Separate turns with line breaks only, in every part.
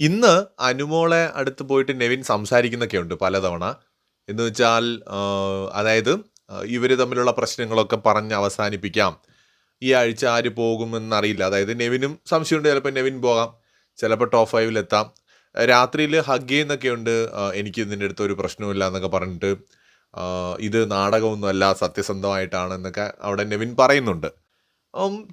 ഇന്ന് അനുമോളെ അടുത്ത് പോയിട്ട് നെവിൻ സംസാരിക്കുന്നൊക്കെ ഉണ്ട് പലതവണ. എന്ന് വെച്ചാൽ അതായത് ഇവർ തമ്മിലുള്ള പ്രശ്നങ്ങളൊക്കെ പറഞ്ഞ് അവസാനിപ്പിക്കാം. ഈ ആഴ്ച ആര് പോകുമെന്നറിയില്ല. അതായത് നെവിനും സംശയമുണ്ട്. ചിലപ്പോൾ നെവിൻ പോകാം. ചിലപ്പോൾ ടോപ്പ് ഫൈവിലെത്താം രാത്രിയിൽ ഹഗ് ചെയ്യുന്നൊക്കെ ഉണ്ട് എനിക്ക് ഇതിന്റെ അടുത്ത് ഒരു പ്രശ്നമില്ല എന്നൊക്കെ പറഞ്ഞിട്ട് ഇത് നാടകമൊന്നുമല്ല സത്യസന്ധമായിട്ടാണ് എന്നൊക്കെ അവിടെ നെവിൻ പറയുന്നുണ്ട്.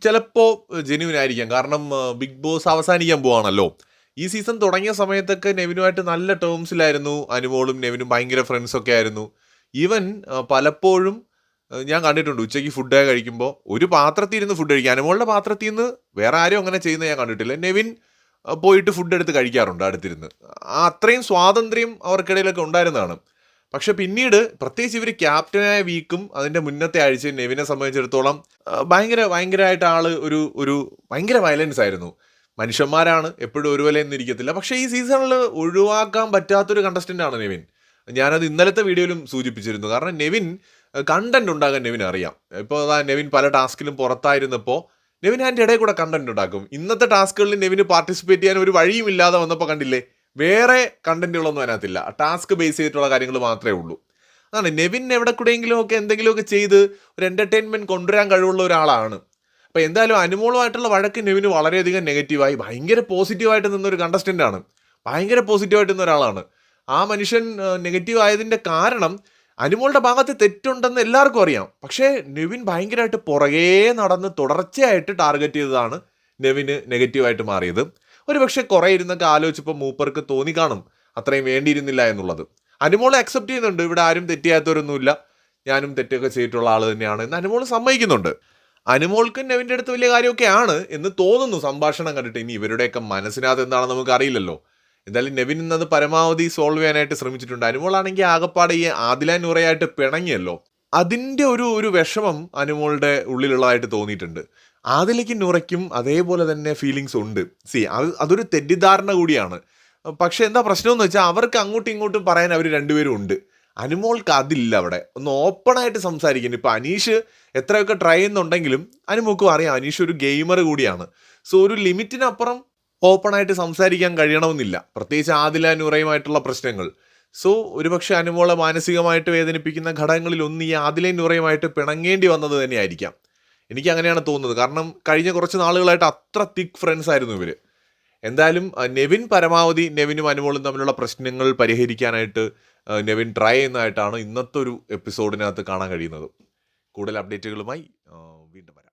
ചിലപ്പോൾ ജെന്യൂൻ കാരണം ബിഗ് ബോസ് അവസാനിക്കാൻ പോവാണല്ലോ. ഈ സീസൺ തുടങ്ങിയ സമയത്തൊക്കെ നെവിനുമായിട്ട് നല്ല ടേംസിലായിരുന്നു. അനുമോളും നെവിനും ഭയങ്കര ഫ്രണ്ട്സൊക്കെ ആയിരുന്നു. ഈവൻ പലപ്പോഴും ഞാൻ കണ്ടിട്ടുണ്ട് ഉച്ചയ്ക്ക് ഫുഡ് കഴിക്കുമ്പോൾ ഒരു പാത്രത്തിൽ ഇരുന്ന് ഫുഡ് കഴിക്കുക അനുമോളുടെ പാത്രത്തിൽ നിന്ന് വേറെ ആരും അങ്ങനെ ചെയ്യുന്നത് ഞാൻ കണ്ടിട്ടില്ല. നെവിൻ പോയിട്ട് ഫുഡ് എടുത്ത് കഴിക്കാറുണ്ട് അടുത്തിരുന്ന്. അത്രയും സ്വാതന്ത്ര്യം അവർക്കിടയിലൊക്കെ ഉണ്ടായിരുന്നതാണ്. പക്ഷെ പിന്നീട് പ്രത്യേകിച്ച് ഇവർ ക്യാപ്റ്റനായ വീക്കും അതിന്റെ മുന്നത്തെ ആഴ്ച നെവിനെ സംബന്ധിച്ചിടത്തോളം ഭയങ്കര ഭയങ്കരമായിട്ട് ആൾ ഒരു ഒരു ഭയങ്കര വയലൻസ് ആയിരുന്നു. മനുഷ്യന്മാരാണ്. എപ്പോഴും ഒരുപോലെ എന്നിരിക്കത്തില്ല പക്ഷേ ഈ സീസണിൽ ഒഴിവാക്കാൻ പറ്റാത്തൊരു കണ്ടസ്റ്റന്റ് ആണ് നെവിൻ. ഞാനത് ഇന്നലത്തെ വീഡിയോയിലും സൂചിപ്പിച്ചിരുന്നു. കാരണം നെവിൻ കണ്ടന്റ് ഉണ്ടാകാൻ നെവിൻ അറിയാം. ഇപ്പോൾ അതാ നെവിൻ പല ടാസ്കിലും പുറത്തായിരുന്നപ്പോൾ നെവിൻ അതിന്റെ ഇടയിൽ കൂടെ കണ്ടന്റ് ഉണ്ടാക്കും. ഇന്നത്തെ ടാസ്കുകളിൽ നെവിന് പാർട്ടിസിപ്പേറ്റ് ചെയ്യാൻ ഒരു വഴിയും ഇല്ലാതെ വന്നപ്പോൾ കണ്ടില്ലേ? വേറെ കണ്ടന്റുകളൊന്നും അതിനകത്തില്ല. ടാസ്ക് ബേസ് ചെയ്തിട്ടുള്ള കാര്യങ്ങൾ മാത്രമേ ഉള്ളൂ. അതാണ് നെവിൻ എവിടെ കൂടെയെങ്കിലും ഒക്കെ എന്തെങ്കിലുമൊക്കെ ചെയ്ത് ഒരു എന്റർടൈൻമെന്റ് കൊണ്ടുവരാൻ കഴിവുള്ള ഒരാളാണ്. അപ്പോൾ എന്തായാലും അനുമോളുമായിട്ടുള്ള വഴക്ക് നെവിന് വളരെയധികം നെഗറ്റീവായി. ഭയങ്കര പോസിറ്റീവായിട്ട് നിന്നൊരു കണ്ടസ്റ്റന്റ് ആണ്. ഭയങ്കര പോസിറ്റീവായിട്ട് നിന്ന ഒരാളാണ്. ആ മനുഷ്യൻ നെഗറ്റീവ് ആയതിന്റെ കാരണം അനുമോളുടെ ഭാഗത്ത് തെറ്റുണ്ടെന്ന് എല്ലാവർക്കും അറിയാം. പക്ഷേ നെവിൻ ഭയങ്കരമായിട്ട് പുറകേ നടന്ന് തുടർച്ചയായിട്ട് ടാർഗറ്റ് ചെയ്തതാണ് നെവിന് നെഗറ്റീവായിട്ട് മാറിയത്. ഒരു പക്ഷേ കുറേ ഇരുന്നൊക്കെ ആലോചിച്ചപ്പോൾ മൂപ്പർക്ക് തോന്നി കാണും. അത്രയും വേണ്ടിയിരുന്നില്ല എന്നുള്ളത്. അനുമോൾ അക്സെപ്റ്റ് ചെയ്യുന്നുണ്ട്. ഇവിടെ ആരും തെറ്റിയാത്തവരൊന്നുമില്ല ഞാനും തെറ്റൊക്കെ ചെയ്തിട്ടുള്ള ആൾ തന്നെയാണ് എന്ന് അനുമോൾ സമ്മതിക്കുന്നുണ്ട്. അനുമോൾക്കും നെവിന്റെ അടുത്ത് വലിയ കാര്യമൊക്കെ ആണ് എന്ന് തോന്നുന്നു. സംഭാഷണം കണ്ടിട്ട് ഇനി ഇവരുടെയൊക്കെ മനസ്സിനകത്ത് എന്താണെന്ന് നമുക്ക് അറിയില്ലല്ലോ. എന്തായാലും നെവിൻ ഇന്നത് പരമാവധി സോൾവ് ചെയ്യാനായിട്ട് ശ്രമിച്ചിട്ടുണ്ട്. അനുമോളാണെങ്കിൽ ആകപ്പാടെ ഈ ആദില നൂറയായിട്ട് പിണങ്ങിയല്ലോ. അതിന്റെ ഒരു ഒരു വിഷമം അനുമോളുടെ ഉള്ളിലുള്ളതായിട്ട് തോന്നിയിട്ടുണ്ട്. ആദിലേക്ക് നൂറയ്ക്കും അതേപോലെ തന്നെ ഫീലിങ്സ് ഉണ്ട്. സി അത് അതൊരു തെറ്റിദ്ധാരണ കൂടിയാണ്. പക്ഷേ എന്താ പ്രശ്നമെന്ന് വെച്ചാൽ അവർക്ക് അങ്ങോട്ടും ഇങ്ങോട്ടും പറയാൻ അവർ രണ്ടുപേരും ഉണ്ട്. അനുമോൾക്ക് അതില്ല അവിടെ. ഒന്ന് ഓപ്പണായിട്ട് സംസാരിക്കുന്നു ഇപ്പം അനീഷ് എത്രയൊക്കെ ട്രൈ ചെയ്യുന്നുണ്ടെങ്കിലും അനുമോക്കും അറിയാം അനീഷ് ഒരു ഗെയിമർ കൂടിയാണ്. സോ ഒരു ലിമിറ്റിനപ്പുറം ഓപ്പണായിട്ട് സംസാരിക്കാൻ കഴിയണമെന്നില്ല. പ്രത്യേകിച്ച് ആദില നൂറയുമായിട്ടുള്ള പ്രശ്നങ്ങൾ. സോ ഒരുപക്ഷെ അനുമോളെ മാനസികമായിട്ട് വേദനിപ്പിക്കുന്ന ഘടകങ്ങളിൽ ഒന്ന് ഈ ആദില നൂറയുമായിട്ട് പിണങ്ങേണ്ടി വന്നത് തന്നെയായിരിക്കാം. എനിക്ക് അങ്ങനെയാണ് തോന്നുന്നത്. കാരണം കഴിഞ്ഞ കുറച്ച് നാളുകളായിട്ട് അത്ര തിക്ക് ഫ്രണ്ട്സ് ആയിരുന്നു ഇവർ എന്തായാലും നെവിൻ പരമാവധി നെവിനും അനുമോളും തമ്മിലുള്ള പ്രശ്നങ്ങൾ പരിഹരിക്കാനായിട്ട് നെവിൻ ട്രൈ ചെയ്യുന്നതായിട്ടാണ് ഇന്നത്തെ ഒരു എപ്പിസോഡിനകത്ത് കാണാൻ കഴിയുന്നത്. കൂടുതൽ അപ്ഡേറ്റുകളുമായി വീണ്ടും വരാം.